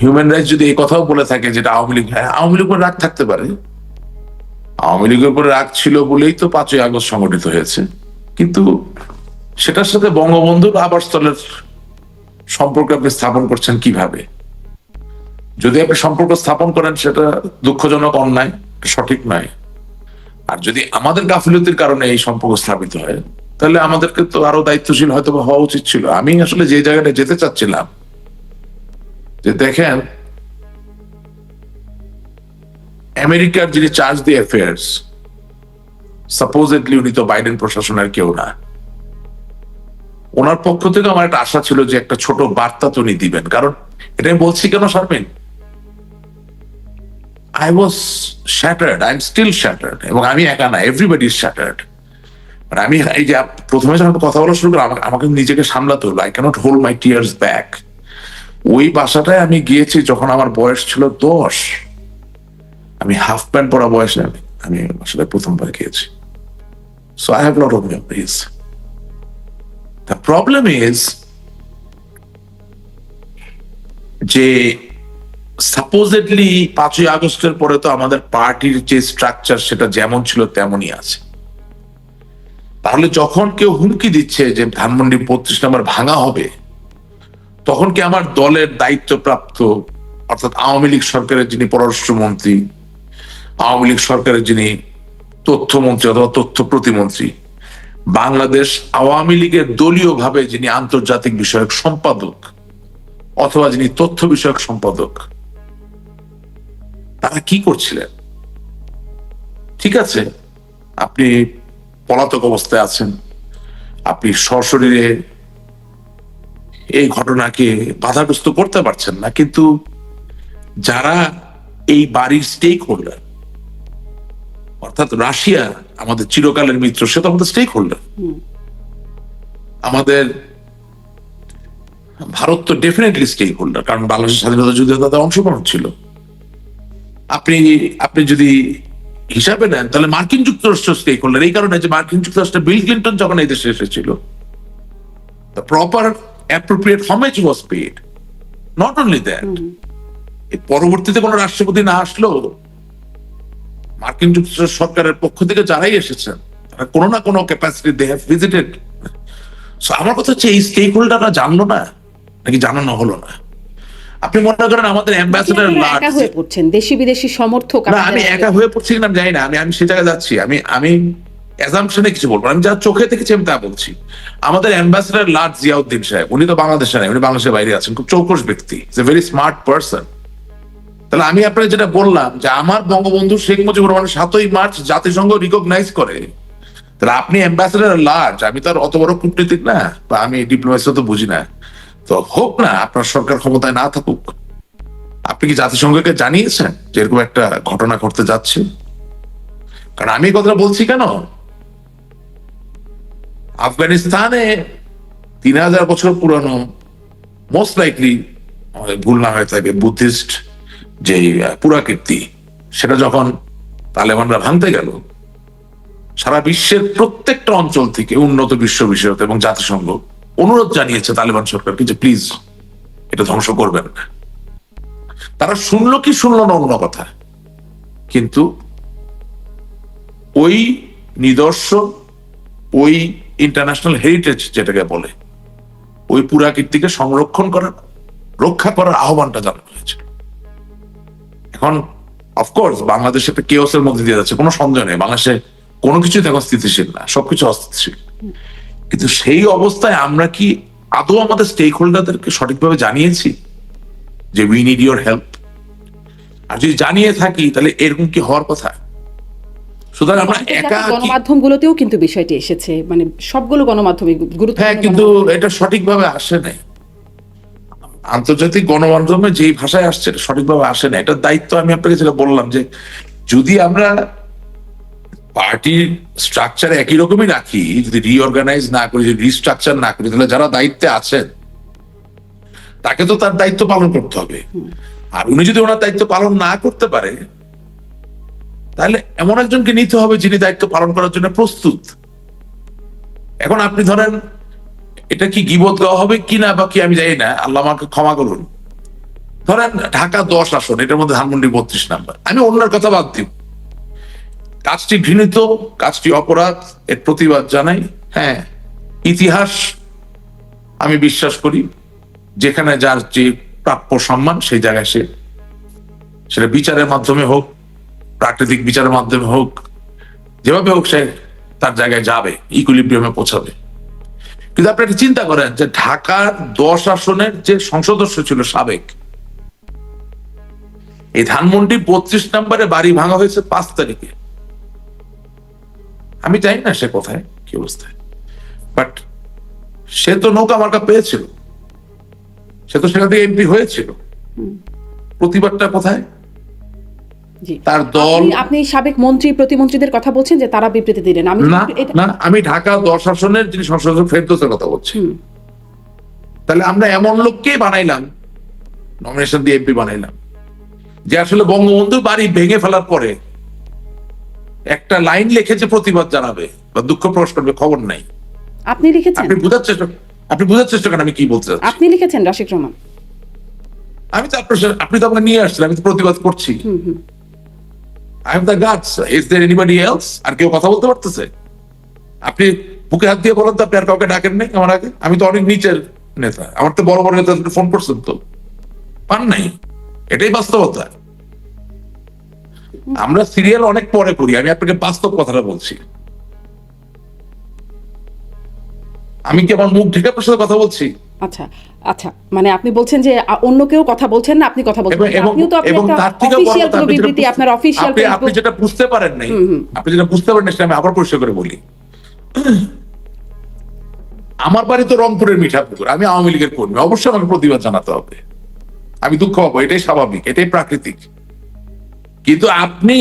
Human rights যদি এই কথাও বলে থাকে যেটা আওয়ামী লীগ হ্যাঁ আওয়ামী লীগ রাগ থাকতে পারে। আওয়ামী লীগের উপরে রাগ ছিল বলেই তো পাঁচই আগস্ট সংগঠিত হয়েছে। কিন্তু সেটার সাথে বঙ্গবন্ধুর আবাসস্থলের সম্পর্ক আপনি স্থাপন করছেন কীভাবে? যদি আপনি সম্পর্ক স্থাপন করেন, সেটা দুঃখজনক, অন্যায়, সঠিক নয়। আর যদি আমাদের গাফিলতির কারণে এই সম্পর্ক স্থাপিত হয়, তাহলে আমাদেরকে তো আরও দায়িত্বশীল হয়তো হওয়া উচিত ছিল। আমি আসলে যে জায়গাটা যেতে চাচ্ছিলাম যে দেখেন, আমেরিকার যিনি চার্জ দি অ্যাফেয়ার্স সাপোজেডলি উনি তো বাইডেন প্রশাসনের কেউ না। ওনার পক্ষ থেকে আমার একটা আশা ছিল যে একটা ছোট বার্তা তো উনি দিবেন। কারণ এটা আমি বলছি কেন Sharmin? I was shattered I am still shattered এবং আমি একা না এভরিবডি ইজ শ্যাটার্ড আমি এই যে প্রথমে যখন কথা বলা শুরু করলাম, আমাকে নিজেকে সামলাতে হলো। I can't hold my tears back ওই বাসাটায় আমি গিয়েছি যখন আমার বয়স ছিল দশ। আমি হাফ প্যান্ট পরা বয়সে আমি আমি আসলে প্রথমবার গিয়েছি। So I have lot of memories the problem is যে সাপোজেডলি পাঁচই আগস্টের পরে তো আমাদের পার্টির যে স্ট্রাকচার সেটা যেমন ছিল তেমনই আছে। তাহলে যখন কেউ হুমকি দিচ্ছে যে ধানমন্ডি বত্রিশ নম্বর ভাঙা হবে তখন কি আমার দলের দায়িত্বপ্রাপ্ত, অর্থাৎ আওয়ামী লীগ সরকারের যিনি পররাষ্ট্রমন্ত্রী, আওয়ামী লীগ সরকারের যিনি তথ্যমন্ত্রী অথবা তথ্য প্রতিমন্ত্রী, বাংলাদেশ আওয়ামী লীগের দলীয় ভাবে যিনি আন্তর্জাতিক বিষয়ক সম্পাদক অথবা যিনি তথ্য বিষয়ক সম্পাদক, তারা কি করছিলেন? ঠিক আছে, আপনি পলাতক অবস্থায় আছেন, আপনি সশরীরে এই ঘটনাকে বাধাগ্রস্ত করতে পারছেন না কিন্তু যারা এই বাড়ির স্টেক হোল্ডার অর্থাৎ রাশিয়া আমাদের চিরকালের মিত্র সে তো আমাদের স্টেক হোল্ডার আমাদের ভারত তো ডেফিনেটলি স্টেক হোল্ডার কারণ বাংলাদেশের স্বাধীনতা যুদ্ধে তাদের অংশগ্রহণ ছিল। আপনি আপনি যদি হিসাবে নেন তাহলে মার্কিন যুক্তরাষ্ট্র স্টেক হোল্ডার এই কারণে যে মার্কিন যুক্তরাষ্ট্রে বিল ক্লিন্টন যখন এই দেশে এসেছিল proper appropriate homage was paid. Not only that, এই পরবর্তীতে কোন রাষ্ট্রপতি না আসলেও মার্কিন যুক্তরাষ্ট্র সরকারের পক্ষ থেকে যারাই এসেছেন তারা কোনো না কোনো ক্যাপাসিটি দে হ্যাভ ভিজিটেড আমার কথা হচ্ছে এই স্টেক হোল্ডাররা জানলো না নাকি জানানো হলো না? আপনি মনে করেন আমাদের অ্যাম্বাসেডার একা হয়ে পড়ছেন? দেশি বিদেশি সমর্থক না আমি একা হয়ে পড়ছি কিনা আমি জানি না আমি আমি সে জায়গায় যাচ্ছি। আমি আমি অ্যাজাম্পশনে কিছু বলব আমি যা চোখে দেখেছি, আমি তা বলছি। আমাদের অ্যাম্বাসেডার লাট জিয়াউদ্দিন সাহেব, উনি তো বাংলাদেশে নেই, উনি বাংলাদেশের বাইরে আছেন, খুব চৌকস ব্যক্তি। এ ভেরি স্মার্ট পার্সন তাহলে আমি আপনাকে যেটা বললাম যে আমার বঙ্গবন্ধু শেখ মুজিবুর রহমান সাতই মার্চ জাতিসংঘ রিকগনাইজ করে। তাহলে আপনি অ্যাম্বাসেডার লার্জ আমি তো আর অত বড় কূটনীতিক না, বা আমি ডিপ্লোমেসি তো বুঝি না। তো হোক না, আপনার সরকার ক্ষমতায় না থাকুক। আপনি কি জাতিসংঘকে জানিয়েছেন যে এরকম একটা ঘটনা ঘটতে যাচ্ছে? কারণ আমি কথাটা বলছি কেন? আফগানিস্তানে তিন হাজার বছর পুরানো মোস্ট লাইকলি ভুল না হয়ে থাকে বুদ্ধিস্ট যে পুরাকীর্তি, সেটা যখন তালেবানরা ভাঙতে গেল, সারা বিশ্বের প্রত্যেকটা অঞ্চল থেকে উন্নত বিশ্ব বিষয়ক এবং জাতিসংঘ অনুরোধ জানিয়েছে তালেবান সরকারকে যে প্লিজ এটা ধ্বংস করবেন না। তারা শুনল কি শুনল না অন্য কথা, কিন্তু ওই নিদর্শন, ওই ইন্টারন্যাশনাল হেরিটেজ যেটাকে বলে, ওই পুরাকীর্তিকে সংরক্ষণ করার, রক্ষা করার আহ্বানটা জানানো হয়েছে। এখন অফকোর্স বাংলাদেশ একটা কেওসের মধ্যে দিয়ে যাচ্ছে, কোনো সন্দেহ নেই। বাংলাদেশে কোনো কিছুই এখন স্থিতিশীল না, সবকিছু অস্থিতিশীল। কিন্তু সেই অবস্থায় আমরা কি আদৌ আমাদের স্টেক হোল্ডারদেরকে সঠিকভাবে জানিয়েছি যে উই নিড ইউর হেল্প আর যদি জানিয়ে থাকি, তাহলে এরকম কি হওয়ার কথা? সুতরাং আমরা একা গণমাধ্যমগুলোতেও কিন্তু বিষয়টি এসেছে। মানে সবগুলো গণমাধ্যমে গুরুত্ব হ্যাঁ কিন্তু এটা সঠিকভাবে আসে নাই। আন্তর্জাতিক গণমাধ্যমে যেই ভাষায় আসছে সঠিকভাবে আসে না এটার দায়িত্ব আমি আপনাকে যেটা বললাম যে যদি আমরা পার্টির স্ট্রাকচার একই রকমই রাখি যদি রিঅর্গানাইজ না করি যদি রিস্ট্রাকচার না করি তাহলে যারা দায়িত্বে আছেন তাকে তো তার দায়িত্ব পালন করতে হবে। আর উনি যদি ওনার দায়িত্ব পালন না করতে পারে তাহলে এমন একজনকে নিতে হবে যিনি দায়িত্ব পালন করার জন্য প্রস্তুত। এখন আপনি ধরেন, এটা কি গিবত গাওয়া হবে কিনা বা কি আমি জানি না, আল্লাহ আমাকে ক্ষমা করুন। ধরেন, ঢাকা দশ আসন, এটার মধ্যে ধানমন্ডি বত্রিশ নাম্বার। আমি অন্যের কথা বাদ দিব কাজটি ঘৃণিত, কাজটি অপরাধ, এর প্রতিবাদ জানাই। হ্যাঁ ইতিহাস আমি বিশ্বাস করি, যেখানে যার যে প্রাপ্য সম্মান, সেই জায়গায় সে, সেটা বিচারের মাধ্যমে হোক প্রাকৃতিক বিচারের মাধ্যমে হোক যেভাবে হোক সে তার জায়গায় যাবে ইকুইলিব্রিয়ামে পৌঁছাবে। কিন্তু আপনি একটা চিন্তা করেন যে ঢাকার দশ আসনের যে সংসদস্য ছিল সাবেক এই ধানমন্ডি বত্রিশ নম্বরে বাড়ি ভাঙা হয়েছে পাঁচ তারিখে। আমি জানি না সে কোথায় কি অবস্থায়। বাট সে তো নৌকা আমার মার্কা পেয়েছিল। সে তো সেখান থেকে এমপি হয়েছিল। প্রতিবাদটা কোথায়? তার দল আপনি- সাবেক মন্ত্রী প্রতিমন্ত্রীদের কথা বলছেন যে তারা বিবৃতি দিলেন। আমি না আমি ঢাকা দশ আসনের যিনি সংসদ ফেরদোসের কথা বলছি। তাহলে আমরা এমন লোককেই বানাইলাম নমিনেশন দিয়ে এমপি বানাইলাম যে আসলে বঙ্গবন্ধু বাড়ি ভেঙে ফেলার পরে একটা লাইন লিখেছে প্রতিবাদ জানাবে বা দুঃখ প্রকাশ করবে খবর নাই। আপনি লিখেছেন? আপনি বুঝার চেষ্টা আপনি বুঝার চেষ্টা করেন আমি কি বলতে চাচ্ছি? আপনি লিখেছেন রাশিক রহমান। আমি তো আপনার আপনি তো আমাকে নিয়ে আসছেন আমি তো প্রতিবাদ করছি। I am the guards is there anybody else আর কেউ কথা বলতে পারতেছে? আপনি বুকে হাত দিয়ে বলেন তো, আপনি আর কাউকে ডাকেন নাই আমার আগে? আমি তো অনেক নিচের নেতা। আমার তো বড় বড় নেতা ফোন করছেন তো। পান নাই। এটাই বাস্তবতা। আমরা সিরিয়াল অনেক পরে করি। আমি আপনাকে বাস্তব কথাটা বলছি। আমি কি আমার মুখ ঢেকে আপনার সাথে কথা বলছি? আচ্ছা আচ্ছা মানে আপনি বলছেন যে অন্য কেউ কথা বলছেন না আপনি কথা বলছেন। আপনিও তো আপনি একটা কোনো বিবৃতি আপনার অফিসিয়াল আপনি আপনি যেটা বুঝতে পারেন নাই আপনি যেটা বুঝতে পারেন সেটা আমি আবার পরিষ্কার করে বলি। আমার বাড়ি তো রংপুরের মিঠাপুকুর আমি আওয়ামী লীগের কর্মী অবশ্যই আমাকে প্রতিবাদ জানাতে হবে। আমি দুঃখ পাবো এটাই স্বাভাবিক এটাই প্রাকৃতিক। কিন্তু আপনি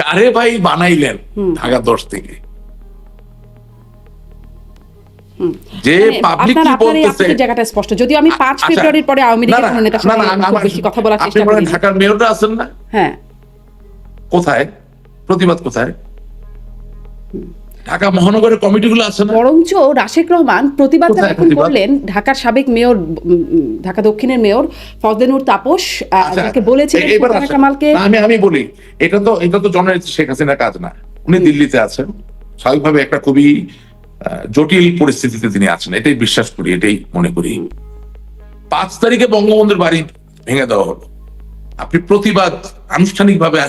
কারে ভাই বানাইলেন ঢাকা দশ থেকে? যে পাবলিক মানে কি বলতেছে জায়গাটা স্পষ্ট যদিও আমি পাঁচ আচ্ছা। ফেব্রুয়ারির পরে আওয়ামী লীগের কোনো সঙ্গে বেশি কথা বলার চেষ্টা ঢাকার মেয়ররা আছেন না? হ্যাঁ। কোথায়? প্রতিবাদ কোথায়? ঢাকা মহানগরের কমিটিগুলো আছে না? বরঞ্চ রাশেক রহমান প্রতিবাদ যখন করলেন ঢাকার সাবেক মেয়র ঢাকা দক্ষিণের মেয়র ফজলেনুর তাপস আহ, আচ্ছা, যাকে বলেছিলেন। কামালকে। আমি আমি বলি এটা তো এটা তো জননেত্রী শেখ হাসিনার কাজ না। উনি দিল্লিতে আছেন। স্বাভাবিকভাবে একটা খুবই জটিল পরিস্থিতিতে তিনি আছেন। এটাই বিশ্বাস করি, এটাই মনে করি। পাঁচ তারিখে বঙ্গবন্ধুর বাড়ি ভেঙে দেওয়া হলো। আপনি প্রতিবাদ আনুষ্ঠানিকভাবে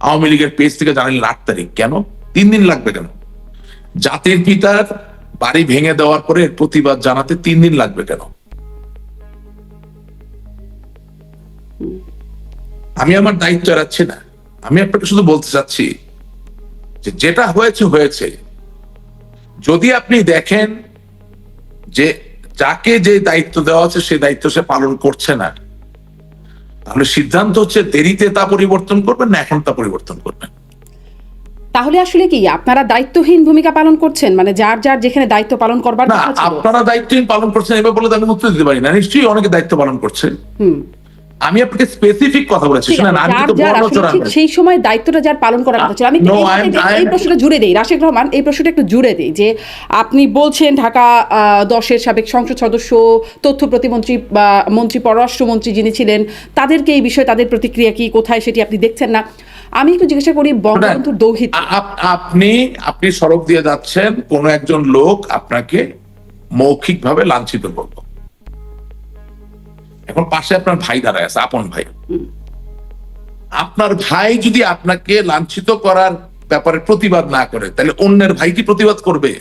আওয়ামী লীগের পেজ থেকে জানালেন আট তারিখ। কেন? তিন দিন লাগবে কেন? জাতির পিতার বাড়ি ভেঙে দেওয়ার পরে প্রতিবাদ জানাতে তিন দিন লাগবে কেন? আমি আমার দায়িত্ব এড়াচ্ছি না। আমি আপনাকে শুধু বলতে চাচ্ছি যে যেটা হয়েছে হয়েছে। যদি আপনি দেখেন যে যাকে যে দায়িত্ব দেওয়া আছে সে দায়িত্ব সে পালন করছে না তাহলে সিদ্ধান্ত হচ্ছে দেরিতে তা পরিবর্তন করবেন না এখন তা পরিবর্তন করবেন। তাহলে আসলে কি আপনারা দায়িত্বহীন ভূমিকা পালন করছেন? মানে যার যার যেখানে দায়িত্ব পালন করবার না আপনারা দায়িত্বহীন পালন করছেন এবার বলে তো আমি উত্তর দিতে পারি না। নিশ্চয়ই অনেকে দায়িত্ব পালন করছে। হুম। আমি আপনাকে স্পেসিফিক কথা বলেছি শুনেন আমি আসলে সেই সময় দায়িত্বটা যার পালন করার কথা ছিল। আমি এই- প্রশ্নটা জুড়ে দেই রাশেক রহমান এই প্রশ্নটা একটু জুড়ে দেই যে আপনি বলছেন ঢাকা দশের সাবেক সংসদ সদস্য তথ্য প্রতিমন্ত্রী বা মন্ত্রী পররাষ্ট্রমন্ত্রী যিনি ছিলেন তাদেরকে এই বিষয়ে তাদের প্রতিক্রিয়া কি কোথায় সেটি আপনি দেখছেন না? আমি একটু জিজ্ঞাসা করি বঙ্গবন্ধুর দৌহিত আপ- আপনি আপনি সড়ক দিয়ে যাচ্ছেন কোন একজন লোক আপনাকে মৌখিক ভাবে লাঞ্ছিত করল। এখন পাশে আপনার ভাই দাঁড়ায় আছে আপন ভাই। আপনার ভাই যদি আপনাকে লাঞ্ছিত করার ব্যাপারে প্রতিবাদ না করে তাহলে অন্যের ভাই কি প্রতিবাদ করবে?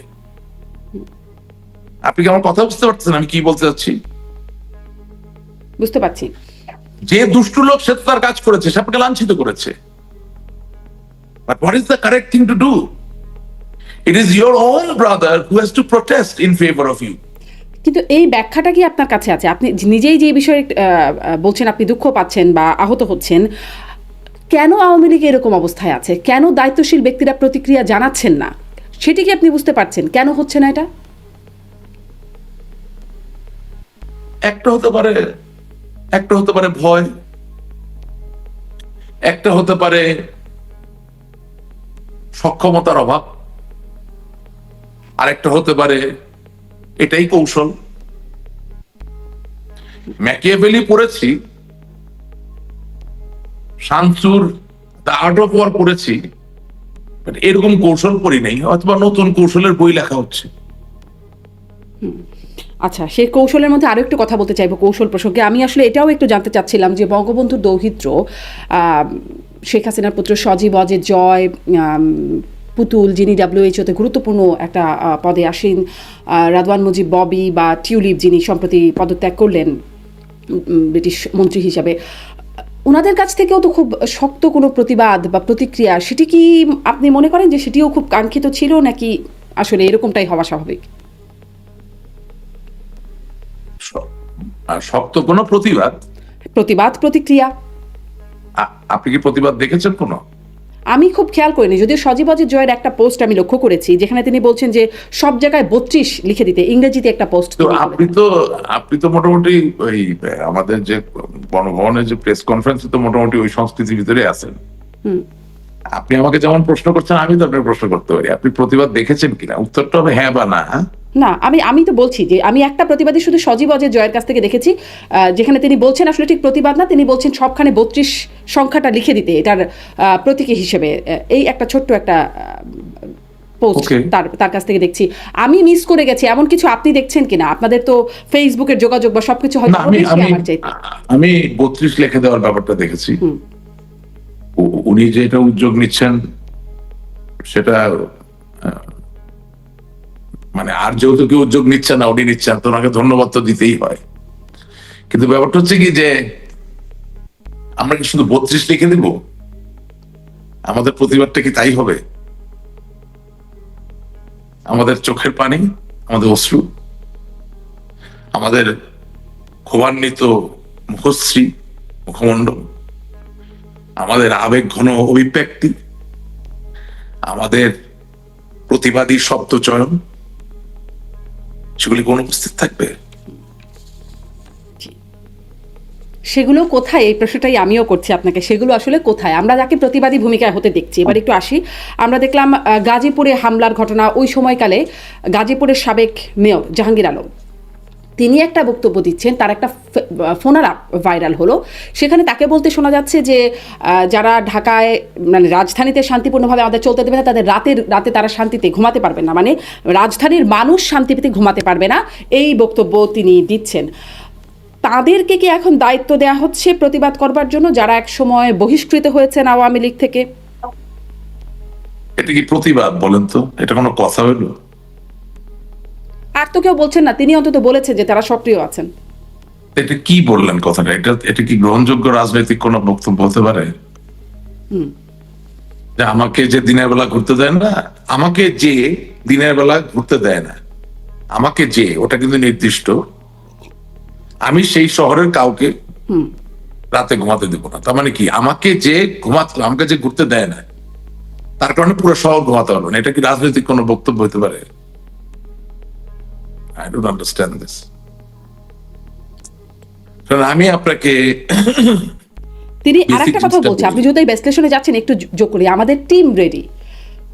আপনি কি আমার কথা বুঝতে পারছেন আমি কি বলতে চাচ্ছি বুঝতে পারছি। যে দুষ্টু লোক সে তো তার কাজ করেছে সে আপনাকে লাঞ্ছিত করেছে। But what is the correct thing to do it is your own brother who has to protest in favour of you কিন্তু এই ব্যাখ্যাটা কি আপনার কাছে আছে? আপনি নিজেই যে বিষয়ে বলছেন আপনি দুঃখ পাচ্ছেন বা আহত হচ্ছেন, কেন আওয়ামী লীগ এরকম অবস্থায় আছে? কেন দায়িত্বশীল ব্যক্তিরা প্রতিক্রিয়া জানাচ্ছেন না? সেটি কি আপনি বুঝতে পারছেন? কেন হচ্ছে না এটা? একটা হতে পারে, একটা হতে পারে ভয়, একটা হতে পারে সক্ষমতার অভাব, আরেকটা হতে পারে এটাই কৌশল। ম্যাকিয়াভেলি পড়েছি। Shamsur the art of war পড়েছি। এরকম কৌশল পড়ি নাই, অথবা নতুন কৌশলের বই লেখা হচ্ছে। আচ্ছা সেই কৌশলের মধ্যে আরও একটু কথা বলতে চাইব কৌশল প্রসঙ্গে। আমি আসলে এটাও একটু জানতে চাচ্ছিলাম যে বঙ্গবন্ধুর দৌহিত্র শেখ হাসিনার পুত্র সজীব অজে জয় পুতুল যিনি ডাব্লিউএইচওতে গুরুত্বপূর্ণ একটা পদে আসেন রাদওয়ান মুজিব ববি বা টিউলিপ যিনি সম্প্রতি পদত্যাগ করলেন ব্রিটিশ মন্ত্রী হিসাবে। ওনাদের কাছ থেকেও তো খুব শক্ত কোনো প্রতিবাদ বা প্রতিক্রিয়া সেটি কি আপনি মনে করেন যে সেটিও খুব কাঙ্ক্ষিত ছিল নাকি আসলে এরকমটাই হওয়া স্বাভাবিক? শক্ত কোনো প্রতিবাদ? প্রতিবাদ প্রতিক্রিয়া? আপনি কি প্রতিবাদ দেখেছেন কোনো? আমি খুব খেয়াল করিনি যদিও সজীব অজিত জয়ের একটা পোস্ট আমি লক্ষ্য করেছি যেখানে তিনি বলছেন যে সব জায়গায় বত্রিশ লিখে দিতে ইংরেজিতে একটা পোস্ট আপনি তো আপনি তো মোটামুটি ওই আমাদের যে গণভবনের যে প্রেস কনফারেন্স তো মোটামুটি ওই সংস্কৃতির ভিতরে আছেন। আপনি আমাকে যেমন প্রশ্ন করছেন আমি তো আপনাকে প্রশ্ন করতে পারি। আপনি প্রতিবাদ দেখেছেন কিনা? উত্তরটা হবে হ্যাঁ বা না হ্যাঁ? না আমি আমি তো বলছি যে আমি একটা প্রতিবাদী শুধু সজীব অজয় জয়ের কাছ থেকে দেখেছি যেখানে তিনি বলছেন আসলে ঠিক প্রতিবাদ না তিনি বলছেন সবখানে বত্রিশ সংখ্যাটা লিখে দিতে এটার প্রতীকী হিসেবে এই একটা ছোট্ট একটা পোস্ট তার তার কাছ থেকে দেখছি। আমি মিস করে গেছি এমন কিছু আপনি দেখছেন কিনা? আপনাদের তো ফেসবুকের যোগাযোগ বা সবকিছু হয়তো না আমি বত্রিশ লিখে দেওয়ার ব্যাপারটা দেখেছি। উনি যে এটা উদ্যোগ নিচ্ছেন সেটা মানে আর যেহেতু কেউ উদ্যোগ নিচ্ছে না, উনি নিচ্ছেন তোমাকে ধন্যবাদ তো দিতেই হয়। কিন্তু ব্যাপারটা হচ্ছে কি যে, আমরা কি শুধু বত্রিশ লিখে দিব? আমাদের প্রতিবাদটা কি তাই হবে? আমাদের চোখের পানি, আমাদের অশ্রু, আমাদের ক্ষোভান্বিত মুখশ্রী, মুখমণ্ডল, আমাদের আবেগ ঘন অভিব্যক্তি, আমাদের প্রতিবাদী শব্দ চয়ন সেগুলি কোন উপস্থিত থাকবে? সেগুলো কোথায়? এই প্রশ্নটাই আমিও করছি আপনাকে। সেগুলো আসলে কোথায়? আমরা যাকে প্রতিবাদী ভূমিকায় হতে দেখছি। এবার একটু আসি। আমরা দেখলাম গাজীপুরে হামলার ঘটনা ওই সময়কালে গাজীপুরের সাবেক মেয়র জাহাঙ্গীর আলম। তিনি একটা বক্তব্য দিচ্ছেন, তার একটা ফোনার ভাইরাল হলো। সেখানে তাকে বলতে শোনা যাচ্ছে যে যারা ঢাকায় মানে রাজধানীতে শান্তিপূর্ণভাবে আমাদের চলতে দেবে না, তাদের রাতের, রাতে তারা শান্তিতে ঘুমাতে পারবে না। মানে রাজধানীর মানুষ শান্তিতে ঘুমাতে পারবে না, এই বক্তব্য তিনি দিচ্ছেন। তাদেরকে কি এখন দায়িত্ব দেওয়া হচ্ছে প্রতিবাদ করবার জন্য, যারা এক সময় বহিষ্কৃত হয়েছেন আওয়ামী লীগ থেকে? এটা কি প্রতিবাদ বলেন তো? এটা কোনো কথা হইল আর তো কেউ বলছেন না তিনি অন্তত বলেছেন যে তারা সক্রিয় আছেন। এটা কি বললেন কথাটা? এটা এটা কি গ্রহণযোগ্য রাজনৈতিক কোনো বক্তব্য হতে পারে? যে আমাকে যে দিনের বেলা ঘুরতে দেয় না আমাকে যে দিনের বেলা ঘুরতে দেয় না আমাকে যে ওটা কিন্তু নির্দিষ্ট। আমি সেই শহরের কাউকে হুম। রাতে ঘুমাতে দেবো না। তার মানে কি? আমাকে যে ঘুমাতে আমাকে যে ঘুরতে দেয় না তার কারণে পুরো শহর ঘুমাতে পারবে না। এটা কি রাজনৈতিক কোনো বক্তব্য হতে পারে? আই ডোন্ট আন্ডারস্ট্যান্ড দিস আমি আপনাকে তিনি আরেকটা কথা বলছেন বলছে আপনি যদি বিশ্লেষণে যাচ্ছেন একটু যোগ করি আমাদের টিম রেডি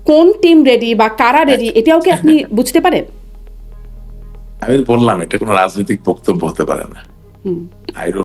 কোন টিম রেডি বা কারা রেডি এটাও কি আপনি বুঝতে পারেন? আমি বললাম এটা কোনো রাজনৈতিক বক্তব্য হতে পারে না। আই